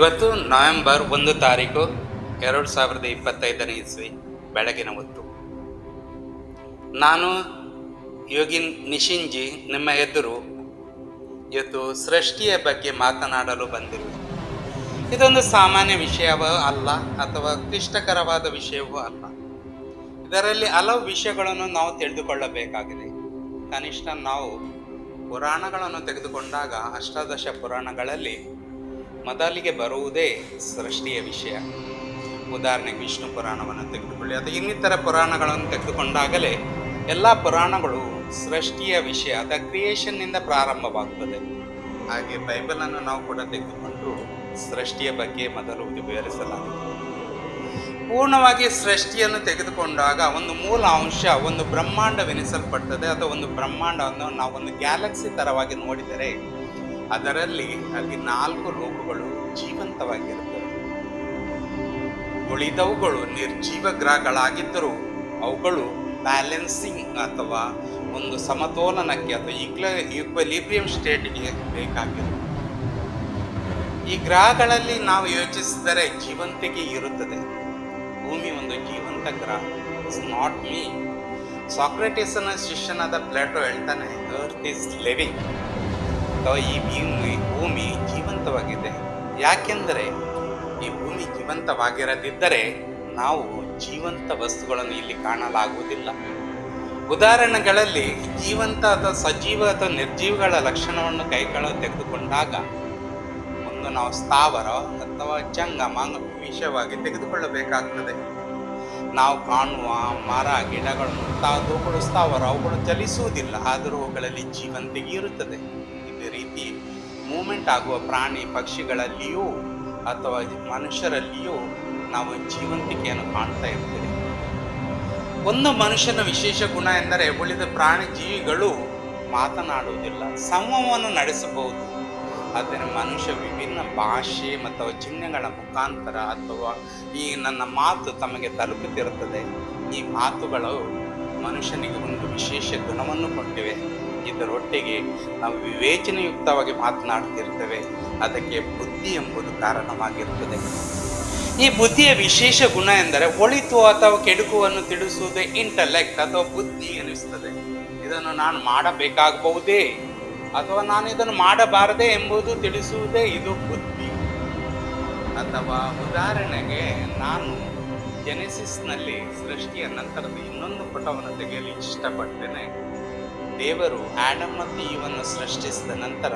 ಇವತ್ತು ನವೆಂಬರ್ ಒಂದು ತಾರೀಕು ಎರಡು ಸಾವಿರದ ಇಪ್ಪತ್ತೈದನೇ ಇಸ್ವಿ, ಬೆಳಗಿನ ಹೊತ್ತು. ನಾನು ಯೋಗಿನ್ ನಿಶಿಂಜಿ ನಿಮ್ಮ ಎದುರು ಇವತ್ತು ಸೃಷ್ಟಿಯ ಬಗ್ಗೆ ಮಾತನಾಡಲು ಬಂದಿರುವೆ. ಇದೊಂದು ಸಾಮಾನ್ಯ ವಿಷಯವೂ ಅಲ್ಲ, ಅಥವಾ ಕ್ಲಿಷ್ಟಕರವಾದ ವಿಷಯವೂ ಅಲ್ಲ. ಇದರಲ್ಲಿ ಹಲವು ವಿಷಯಗಳನ್ನು ನಾವು ತಿಳಿದುಕೊಳ್ಳಬೇಕಾಗಿದೆ. ಕನಿಷ್ಠ ನಾವು ಪುರಾಣಗಳನ್ನು ತೆಗೆದುಕೊಂಡಾಗ ಅಷ್ಟಾದಶ ಪುರಾಣಗಳಲ್ಲಿ ಮೊದಲಿಗೆ ಬರುವುದೇ ಸೃಷ್ಟಿಯ ವಿಷಯ. ಉದಾಹರಣೆಗೆ ವಿಷ್ಣು ಪುರಾಣವನ್ನು ತೆಗೆದುಕೊಳ್ಳಿ. ಅಥವಾ ಇನ್ನಿತರ ಪುರಾಣಗಳನ್ನು ತೆಗೆದುಕೊಂಡಾಗಲೇ ಎಲ್ಲ ಪುರಾಣಗಳು ಸೃಷ್ಟಿಯ ವಿಷಯ, ಅಥವಾ ಕ್ರಿಯೇಷನ್ನಿಂದ ಪ್ರಾರಂಭವಾಗುತ್ತದೆ. ಹಾಗೆ ಬೈಬಲನ್ನು ನಾವು ಕೂಡ ತೆಗೆದುಕೊಂಡು ಸೃಷ್ಟಿಯ ಬಗ್ಗೆ ಮೊದಲು ವಿವರಿಸಲಾಗಿದೆ. ಪೂರ್ಣವಾಗಿ ಸೃಷ್ಟಿಯನ್ನು ತೆಗೆದುಕೊಂಡಾಗ ಒಂದು ಮೂಲ ಅಂಶ, ಒಂದು ಬ್ರಹ್ಮಾಂಡವೆನಿಸಲ್ಪಡ್ತದೆ. ಅಥವಾ ಒಂದು ಬ್ರಹ್ಮಾಂಡವನ್ನು ನಾವು ಒಂದು ಗ್ಯಾಲಕ್ಸಿ ತರವಾಗಿ ನೋಡಿದರೆ ಅದರಲ್ಲಿ ಅಲ್ಲಿ ನಾಲ್ಕು ರೋಗಗಳು ಜೀವಂತವಾಗಿರುತ್ತವೆ. ಉಳಿದವುಗಳು ನಿರ್ಜೀವ ಗ್ರಹಗಳಾಗಿದ್ದರೂ ಅವುಗಳು ಬ್ಯಾಲೆನ್ಸಿಂಗ್ ಅಥವಾ ಒಂದು ಸಮತೋಲನಕ್ಕೆ ಅಥವಾ ಈಕ್ಲ, ಈಕ್ವಲಿಬ್ರಿಯಂ ಸ್ಟೇಟ್ಗೆ ಬೇಕಾಗಿರುತ್ತೆ ಈ ಗ್ರಹಗಳಲ್ಲಿ ನಾವು ಯೋಚಿಸಿದರೆ ಜೀವಂತಿಕೆ ಇರುತ್ತದೆ. ಭೂಮಿ ಒಂದು ಜೀವಂತ ಗ್ರಹ. ಇಟ್ಸ್ ನಾಟ್ ಮೀ ಸಾಕ್ರೆಟಿಸನ ಶಿಷ್ಯನಾದ ಪ್ಲೇಟೋ ಹೇಳ್ತಾನೆ ಅರ್ತ್ ಈಸ್ ಲಿವಿಂಗ್ ಅಥವಾ ಈ ಭೂಮಿ ಭೂಮಿ ಜೀವಂತವಾಗಿದೆ. ಯಾಕೆಂದರೆ ಈ ಭೂಮಿ ಜೀವಂತವಾಗಿರದಿದ್ದರೆ ನಾವು ಜೀವಂತ ವಸ್ತುಗಳನ್ನು ಇಲ್ಲಿ ಕಾಣಲಾಗುವುದಿಲ್ಲ. ಉದಾಹರಣೆಗಳಲ್ಲಿ ಜೀವಂತ ಅಥವಾ ಸಜೀವ ಅಥವಾ ನಿರ್ಜೀವಗಳ ಲಕ್ಷಣವನ್ನು ಕೈಗಳು ತೆಗೆದುಕೊಂಡಾಗ ಒಂದು ನಾವು ಸ್ಥಾವರ ಅಥವಾ ಜಂಗಮ ವಿಷಯವಾಗಿ ತೆಗೆದುಕೊಳ್ಳಬೇಕಾಗ್ತದೆ. ನಾವು ಕಾಣುವ ಮರ ಗಿಡಗಳು ಮುಂತಾದವುಗಳು ಸ್ಥಾವರ, ಅವುಗಳು ಚಲಿಸುವುದಿಲ್ಲ. ಆದರೂ ಅವುಗಳಲ್ಲಿ ಜೀವಂತಿಗೆ ಇರುತ್ತದೆ. ಮೂಮೆಂಟ್ ಆಗುವ ಪ್ರಾಣಿ ಪಕ್ಷಿಗಳಲ್ಲಿಯೂ ಅಥವಾ ಮನುಷ್ಯರಲ್ಲಿಯೂ ನಾವು ಜೀವಂತಿಕೆಯನ್ನು ಕಾಣ್ತಾ ಇರ್ತೀವಿ. ಒಂದು ಮನುಷ್ಯನ ವಿಶೇಷ ಗುಣ ಎಂದರೆ ಉಳಿದ ಪ್ರಾಣಿ ಜೀವಿಗಳು ಮಾತನಾಡುವುದಿಲ್ಲ ಸಂವಹನ ನಡೆಸಬಹುದು. ಆದರೆ ಮನುಷ್ಯ ವಿಭಿನ್ನ ಭಾಷೆ ಮತ್ತು ಚಿಹ್ನೆಗಳ ಮುಖಾಂತರ ಅಥವಾ ಈ ನನ್ನ ಮಾತು ತಮಗೆ ತಲುಪುತ್ತಿರುತ್ತದೆ. ಈ ಮಾತುಗಳು ಮನುಷ್ಯನಿಗೆ ಒಂದು ವಿಶೇಷ ಗುಣವನ್ನು ಕೊಟ್ಟಿವೆ. ಇದರೊಟ್ಟಿಗೆ ನಾವು ವಿವೇಚನೆಯುಕ್ತವಾಗಿ ಮಾತನಾಡ್ತಿರ್ತೇವೆ. ಅದಕ್ಕೆ ಬುದ್ಧಿ ಎಂಬುದು ಕಾರಣವಾಗಿರುತ್ತದೆ. ಈ ಬುದ್ಧಿಯ ವಿಶೇಷ ಗುಣ ಎಂದರೆ ಒಳಿತು ಅಥವಾ ಕೆಡುಕುವನ್ನು ತಿಳಿಸುವುದೇ ಇಂಟಲೆಕ್ಟ್ ಅಥವಾ ಬುದ್ಧಿ ಎನಿಸುತ್ತದೆ. ಇದನ್ನು ನಾನು ಮಾಡಬೇಕಾಗಬಹುದೇ? ಅಥವಾ ನಾನು ಇದನ್ನು ಮಾಡಬಾರದೆ ಎಂಬುದು ತಿಳಿಸುವುದೇ ಇದು ಬುದ್ಧಿ? ಅಥವಾ ಉದಾಹರಣೆಗೆ ನಾನು ಜೆನೆಸಿಸ್ನಲ್ಲಿ ಸೃಷ್ಟಿಯ ನಂತರದ ಇನ್ನೊಂದು ಪುಟವನ್ನು ತೆಗೆಯಲು ಇಷ್ಟಪಡ್ತೇನೆ. ದೇವರು ಆಡಮ್ ಮತ್ತು ಇವನ್ನು ಸೃಷ್ಟಿಸಿದ ನಂತರ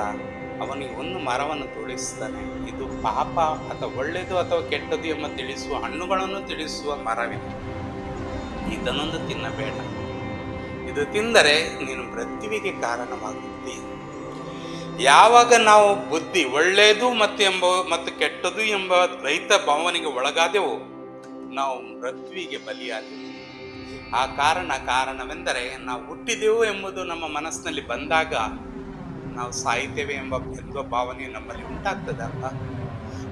ಅವನಿಗೆ ಒಂದು ಮರವನ್ನು ತೋರಿಸ್ತಾನೆ ಇದು ಪಾಪ ಅಥವಾ ಒಳ್ಳೆಯದು ಅಥವಾ ಕೆಟ್ಟದು ಎಂಬ ತಿಳಿಸುವ ಹಣ್ಣುಗಳನ್ನು ತಿಳಿಸುವ ಮರವಿದೆ. ಇದನ್ನೊಂದು ತಿನ್ನಬೇಡ. ಇದು ತಿಂದರೆ ನೀನು ಮೃತ್ಯುವಿಗೆ ಕಾರಣವಾಗುತ್ತಿ. ಯಾವಾಗ ನಾವು ಬುದ್ಧಿ ಒಳ್ಳೆಯದು ಮತ್ತು ಎಂಬ ಮತ್ತು ಕೆಟ್ಟದು ಎಂಬ ರೈತ ಭಾವನೆಗೆ ಒಳಗಾದೆವು, ನಾವು ಮೃತ್ಯುವಿಗೆ ಬಲಿಯಾದೆವು. ಆ ಕಾರಣ ಕಾರಣವೆಂದರೆ ನಾವು ಹುಟ್ಟಿದೆವು ಎಂಬುದು ನಮ್ಮ ಮನಸ್ಸಿನಲ್ಲಿ ಬಂದಾಗ ನಾವು ಸಾಯ್ತೇವೆ ಎಂಬ ಎಂಬ ಭಾವನೆ ನಮ್ಮಲ್ಲಿ ಉಂಟಾಗ್ತದಲ್ಲ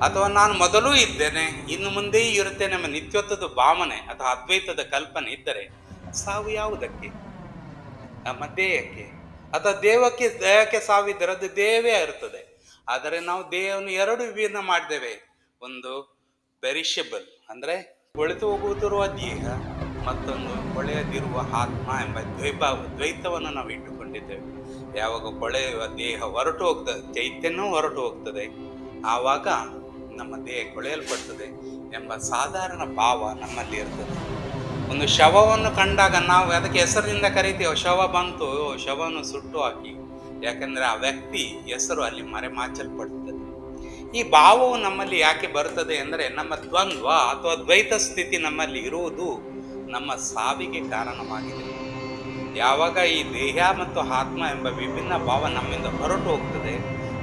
ಅಥವಾ ನಾನು ಮೊದಲೂ ಇದ್ದೇನೆ, ಇನ್ನು ಮುಂದೆಯೂ ಇರುತ್ತೇನೆ ನಮ್ಮ ನಿತ್ಯತ್ವದ ಭಾವನೆ ಅಥವಾ ಅದ್ವೈತದ ಕಲ್ಪನೆ ಇದ್ದರೆ ಸಾವು ಯಾವುದಕ್ಕೆ? ನಮ್ಮ ದೇಹಕ್ಕೆ. ಅಥವಾ ದೇವಕ್ಕೆ ದೇಹಕ್ಕೆ ಸಾವಿದ್ದರೆ ಅದು ದೇವೇ ಇರುತ್ತದೆ. ಆದರೆ ನಾವು ದೇಹವನ್ನು ಎರಡು ವಿಭಿನ್ನ ಮಾಡಿದ್ದೇವೆ. ಒಂದು ಪೆರಿಷಬಲ್ ಅಂದರೆ ಕೊಳೆತು ಹೋಗುತ್ತಿರುವ ದೇಹ. ಮತ್ತೊಂದು ಕೊಳೆಯದಿರುವ ಆತ್ಮ ಎಂಬ ದ್ವೈಭಾವ, ದ್ವೈತವನ್ನು ನಾವು ಇಟ್ಟುಕೊಂಡಿದ್ದೇವೆ. ಯಾವಾಗ ಕೊಳೆಯುವ ದೇಹ ಹೊರಟು ಹೋಗ್ತದೆ, ಚೈತನ್ಯವೂ ಹೊರಟು ಹೋಗ್ತದೆ, ಆವಾಗ ನಮ್ಮ ದೇಹ ಕೊಳೆಯಲ್ಪಡ್ತದೆ ಎಂಬ ಸಾಧಾರಣ ಭಾವ ನಮ್ಮಲ್ಲಿ ಇರ್ತದೆ. ಒಂದು ಶವವನ್ನು ಕಂಡಾಗ ನಾವು ಅದಕ್ಕೆ ಹೆಸರಿನಿಂದ ಕರಿತೀವಿ, ಶವ ಬಂತು ಶವವನ್ನು ಸುಟ್ಟು ಹಾಕಿ. ಯಾಕಂದ್ರೆ ಆ ವ್ಯಕ್ತಿ ಹೆಸರು ಅಲ್ಲಿ ಮರೆಮಾಚಲ್ಪಡ್ತದೆ. ಈ ಭಾವವು ನಮ್ಮಲ್ಲಿ ಯಾಕೆ ಬರುತ್ತದೆ ಅಂದರೆ ನಮ್ಮ ದ್ವಂದ್ವ ಅಥವಾ ದ್ವೈತ ಸ್ಥಿತಿ ನಮ್ಮಲ್ಲಿ ಇರುವುದು ನಮ್ಮ ಸಾವಿಗೆ ಕಾರಣವಾಗಿದೆ. ಯಾವಾಗ ಈ ದೇಹ ಮತ್ತು ಆತ್ಮ ಎಂಬ ವಿಭಿನ್ನ ಭಾವ ನಮ್ಮಿಂದ ಹೊರಟು ಹೋಗ್ತದೆ,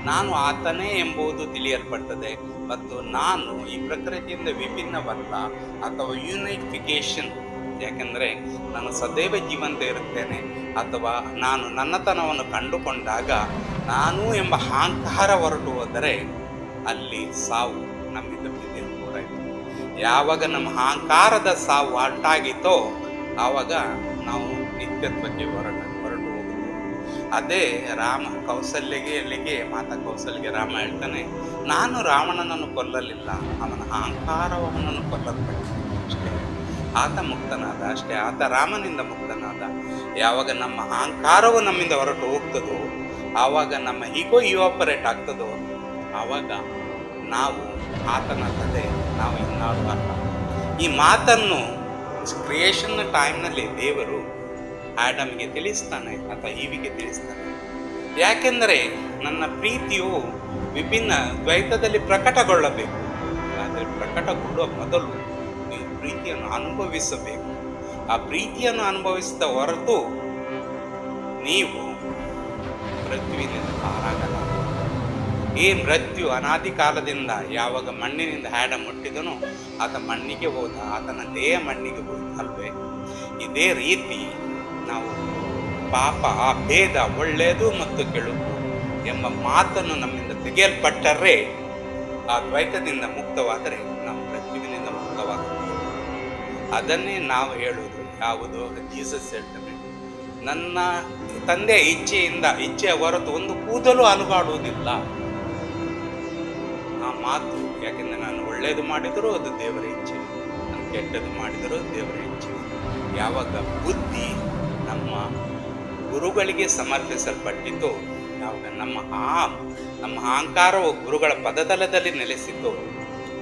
ನಾನು ಆತನೇ ಎಂಬುದು ತಿಳಿಯಲ್ಪಡ್ತದೆ. ಮತ್ತು ನಾನು ಈ ಪ್ರಕೃತಿಯಿಂದ ವಿಭಿನ್ನವಲ್ಲ, ಅಥವಾ ಯೂನಿಫಿಕೇಶನ್ ಯಾಕೆಂದರೆ ನಾನು ಸದೈವ ಜೀವಂತ ಇರುತ್ತೇನೆ, ಅಥವಾ ನಾನು ನನ್ನತನವನ್ನು ಕಂಡುಕೊಂಡಾಗ ನಾನು ಎಂಬ ಅಹಂಕಾರ ಹೊರಟು ಹೋದರೆ ಅಲ್ಲಿ ಸಾವು ನಮ್ಮಿಂದ ಯಾವಾಗ ನಮ್ಮ ಅಹಂಕಾರದ ಸಾವು ಅಟ್ಟಾಗಿತ್ತೋ ಆವಾಗ ನಾವು ನಿತ್ಯತ್ವಕ್ಕೆ ಹೊರಟ, ಹೊರಟು ಹೋಗುತ್ತೇವೆ ಅದೇ ರಾಮ ಕೌಸಲ್ಯಗೆ ಎಲ್ಲಿಗೆ ಮಾತಾ ಕೌಸಲ್ಯಗೆ ರಾಮ ಹೇಳ್ತಾನೆ, ನಾನು ರಾವಣನನ್ನು ಕೊಲ್ಲಲಿಲ್ಲ, ಅವನ ಅಹಂಕಾರವನನ್ನು ಕೊಲ್ಲದ ಅಷ್ಟೇ ಆತ ಮುಕ್ತನಾದ, ಅಷ್ಟೇ ಆತ ರಾಮನಿಂದ ಮುಕ್ತನಾದ. ಯಾವಾಗ ನಮ್ಮ ಅಹಂಕಾರವು ನಮ್ಮಿಂದ ಹೊರಟು ಹೋಗ್ತದೋ, ಆವಾಗ ನಮ್ಮ ಈಗೋ ಆಪರೇಟ್ ಆಗ್ತದೋ, ಆವಾಗ ನಾವು ಆತನ ತಂದೆ, ನಾವು ಇನ್ನಾರು ಅಲ್ಲ. ಈ ಮಾತನ್ನು ಕ್ರಿಯೇಷನ್ ಟೈಮ್ನಲ್ಲಿ ದೇವರು ಆಡಮ್ಗೆ ತಿಳಿಸ್ತಾನೆ ಅಥವಾ ಈವಿಗೆ ತಿಳಿಸ್ತಾನೆ. ಯಾಕೆಂದರೆ ನನ್ನ ಪ್ರೀತಿಯು ವಿಭಿನ್ನ ದ್ವೈತದಲ್ಲಿ ಪ್ರಕಟಗೊಳ್ಳಬೇಕು. ಆದರೆ ಪ್ರಕಟಗೊಳ್ಳುವ ಮೊದಲು ನೀವು ಪ್ರೀತಿಯನ್ನು ಅನುಭವಿಸಬೇಕು. ಆ ಪ್ರೀತಿಯನ್ನು ಅನುಭವಿಸಿದ ಹೊರತು ನೀವು ಪೃಥ್ವಿನಿಂದ ಪಾರಾಗಲ್ಲ ಈ ಮೃತ್ಯು ಅನಾದಿ ಕಾಲದಿಂದ ಯಾವಾಗ ಮಣ್ಣಿನಿಂದ ಹ್ಯಾಡ ಮುಟ್ಟಿದನೋ ಆತ ಮಣ್ಣಿಗೆ ಹೋದ, ಆತನ ದೇಹ ಮಣ್ಣಿಗೆ ಹೋದ ಅಲ್ವೇ? ಇದೇ ರೀತಿ ನಾವು ಪಾಪ, ಆ ಭೇದ ಒಳ್ಳೆಯದು ಮತ್ತು ಕೆಳುಕು ಎಂಬ ಮಾತನ್ನು ನಮ್ಮಿಂದ ತೆಗೆಯಲ್ಪಟ್ಟರೆ ಆ ದ್ವೈತದಿಂದ ಮುಕ್ತವಾದರೆ ನಾವು ಮೃತ್ಯುವಿನಿಂದ ಮುಕ್ತವಾಗುತ್ತೇವೆ. ಅದನ್ನೇ ನಾವು ಹೇಳುವುದು. ಯಾವುದು ಜೀಸಸ್ ಹೇಳ್ತಾನೆ. ನನ್ನ ತಂದೆಯ ಇಚ್ಛೆಯಿಂದ, ಇಚ್ಛೆಯ ಹೊರತು ಒಂದು ಕೂದಲು ಅಲುಗಾಡುವುದಿಲ್ಲ. ಮಾತು. ಯಾಕೆಂದ್ರೆ ನಾನು ಒಳ್ಳೆಯದು ಮಾಡಿದರೂ ಅದು ದೇವರ ಇಚ್ಛೆ. ನಾನು ಕೆಟ್ಟದ್ದು ಮಾಡಿದರೂ ದೇವರ ಇಚ್ಛೆ. ಯಾವಾಗ ಬುದ್ಧಿ ನಮ್ಮ ಗುರುಗಳಿಗೆ ಸಮರ್ಪಿಸಲ್ಪಟ್ಟಿತು ಯಾವಾಗ ನಮ್ಮ ಆ, ನಮ್ಮ ಅಹಂಕಾರವು ಗುರುಗಳ ಪದತಲದಲ್ಲಿ ನೆಲೆಸಿತು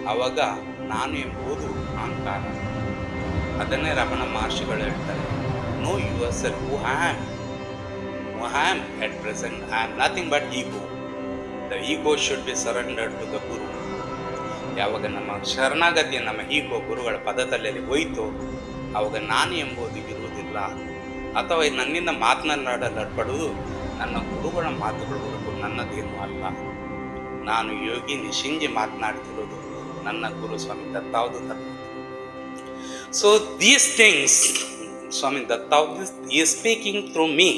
ಆವಾಗ ನಾನು ಎಂಬುದು ಅಹಂಕಾರ. ಅದನ್ನೇ ರಮಣ ಮಹರ್ಷಿಗಳು ಹೇಳ್ತಾರೆ. Know yourself who am am at present I am nothing but ego the ego should be surrender to the guru ಯಾವಾಗ ನಮ್ಮ ಶರಣಾಗತಿ ನಮ್ಮ ಈಗೋ ಗುರುಗಳ ಪದದಲ್ಲಿ ಹೋಯಿತು ಆವಾಗ ನಾನು ಎಂಬುದು ಇರುವುದಿಲ್ಲ. ಅಥವಾ ನನ್ನಿಂದ ಮಾತನಾಡಲ್ಪಡುವುದು ನನ್ನ ಗುರುಗಳ ಮಾತುಗಳು ಹೊರತು ನನ್ನದೇನು ಅಲ್ಲ. ನಾನು ಯೋಗಿ, ನಿಶಿಂಜಿ ಮಾತನಾಡ್ತಿರೋದು ನನ್ನ ಗುರು ಸ್ವಾಮಿ ದತ್ತಾವುದು ತಪ್ಪ so these things Swami Dattavadhu is speaking through me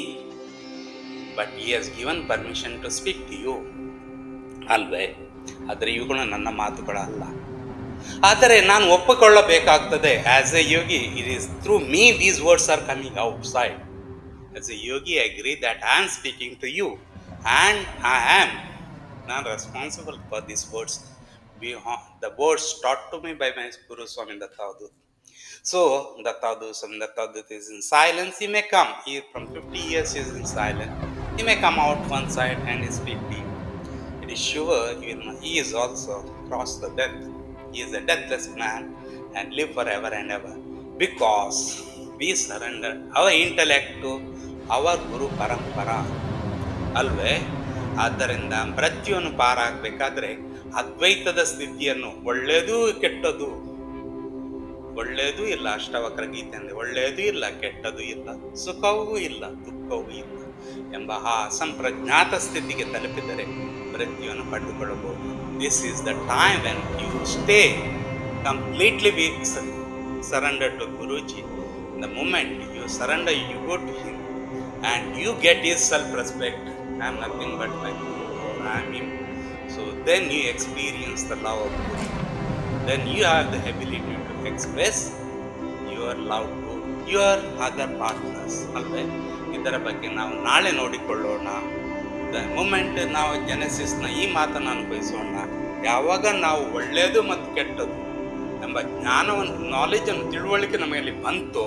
but he has given permission to speak to you ಅಲ್ವೇ ಆದರೆ ಇವುಗಳು ನನ್ನ ಮಾತುಗಳಲ್ಲ ಆದರೆ ನಾನು ಒಪ್ಪಿಕೊಳ್ಳಬೇಕಾಗ್ತದೆ as a yogi it is through me these words are coming out side as a yogi agree that I am speaking to you and I am ನಾನು responsible for these words be the words taught to me by my guru Swami Dattavadhu so Dattadu, Swami Dattadu is in silence. He may come. He from 50 years in is in silence. He may come out one side and speak to It is sure he, will, he is also cross the death. He is a deathless man and live forever and ever. Because we surrender our intellect to our Guru Parampara. ಅಲ್ವೇ ಆದ್ದರಿಂದ ಮೃತ್ಯುವನ್ನು ಪಾರಾಗಬೇಕಾದ್ರೆ ಅದ್ವೈತದ ಸ್ಥಿತಿಯನ್ನು ಒಳ್ಳೆಯದು ಕೆಟ್ಟದ್ದು ಒಳ್ಳೆಯದೂ ಇಲ್ಲ ಅಷ್ಟವಕ್ರ ಗೀತೆ ಅಂದರೆ ಒಳ್ಳೆಯದೂ ಇಲ್ಲ ಕೆಟ್ಟದೂ ಇಲ್ಲ ಸುಖವೂ ಇಲ್ಲ ದುಃಖವೂ ಇಲ್ಲ ಎಂಬ ಆ ಸಂಪ್ರಜ್ಞಾತ ಸ್ಥಿತಿಗೆ ತಲುಪಿದರೆ ಮೃತ್ಯುವನ್ನು ಪಡೆದುಕೊಳ್ಳಬಹುದು this is the time when you stay completely be surrender to Guruji the moment you surrender you go to him and you get is self respect I am nothing but my I am so then you experience the love of guru then you have the ability to express your love to your other partners ಅಲ್ವೇ ಇದರ ಬಗ್ಗೆ ನಾವು ನಾಳೆ ನೋಡಿಕೊಳ್ಳೋಣ. The moment ನಾವು ಜೆನೆಸಿಸ್ನ ಈ ಮಾತನ್ನು ಅನುಭವಿಸೋಣ. ಯಾವಾಗ ನಾವು ಒಳ್ಳೆಯದು ಮತ್ತು ಕೆಟ್ಟದ್ದು ಎಂಬ ಜ್ಞಾನವನ್ನು ನಾಲೆಜನ್ನು ತಿಳುವಳಿಕೆ ನಮಗೆ ಬಂತು,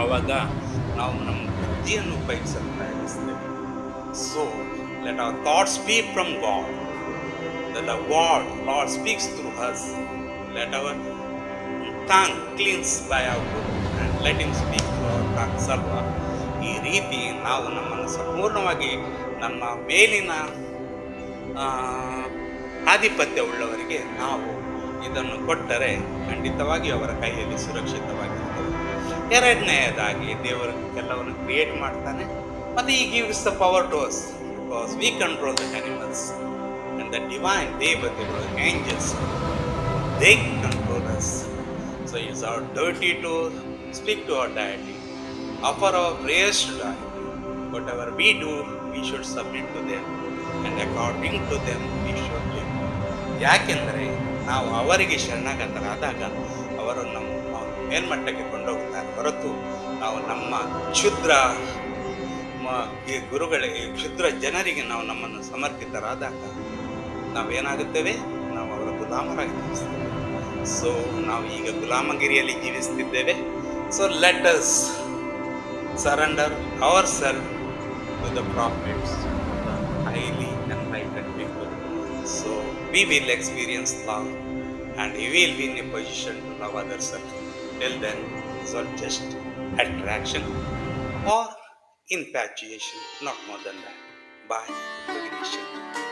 ಆವಾಗ ನಾವು ನಮ್ಮ ಬುದ್ಧಿಯನ್ನು ಉಪಯೋಗಿಸಲು ಪ್ರಯತ್ನಿಸ್ತೇವೆ. So let our thoughts be from God the the lord speaks speaks through us. Let our cleanse by our Guru and let him speak through our tongue. ಸರ್ವ ಈ ರೀತಿ ನಾವು ನಮ್ಮನ್ನು ಸಂಪೂರ್ಣವಾಗಿ ನಮ್ಮ ಮೇಲಿನ ಆಧಿಪತ್ಯ ಉಳ್ಳವರಿಗೆ ನಾವು ಇದನ್ನು ಕೊಟ್ಟರೆ ಖಂಡಿತವಾಗಿ ಅವರ ಕೈಯಲ್ಲಿ ಸುರಕ್ಷಿತವಾಗಿರ್ತದೆ ಎರಡನೆಯದಾಗಿ ದೇವರು ಎಲ್ಲವನ್ನು ಕ್ರಿಯೇಟ್ ಮಾಡ್ತಾನೆ. ಮತ್ತು ಈ gives the power to us because we control the animals and the divine ದೇವತೆಗಳು angels they control us. So it's our dirty to speak to our deity, offer our prayers to God. Whatever we do, we should submit to them, and according to them we should live. ಯಾಕೆಂದರೆ ನಾವು ಅವರಿಗೆ ಶರಣಾಗತರಾದಾಗ ಅವರು ನಮ್ಮ ಮೇಲ್ಮಟ್ಟಕ್ಕೆ ಕೊಂಡೋಗ್ತಾರೆ ಹೊರತು ನಾವು ನಮ್ಮ ಕ್ಷುದ್ರ ಗುರುಗಳಿಗೆ ಕ್ಷುದ್ರ ಜನರಿಗೆ ನಾವು ನಮ್ಮನ್ನು ಸಮರ್ಪಿತರಾದಾಗ ನಾವೇನಾಗುತ್ತೇವೆ ನಾವು ಅವರ ಗುಲಾಮರಾಗಿ ಜೀವಿಸ್ತೇವೆ ಸೊ ನಾವು ಈಗ ಗುಲಾಮಗಿರಿಯಲ್ಲಿ ಜೀವಿಸ್ತಿದ್ದೇವೆ so let us surrender ourselves to the prophets, the highly enlightened people. So we will experience love and we will be in a position to love others. Till then, it's all just attraction or infatuation, not more than that. By Meditation.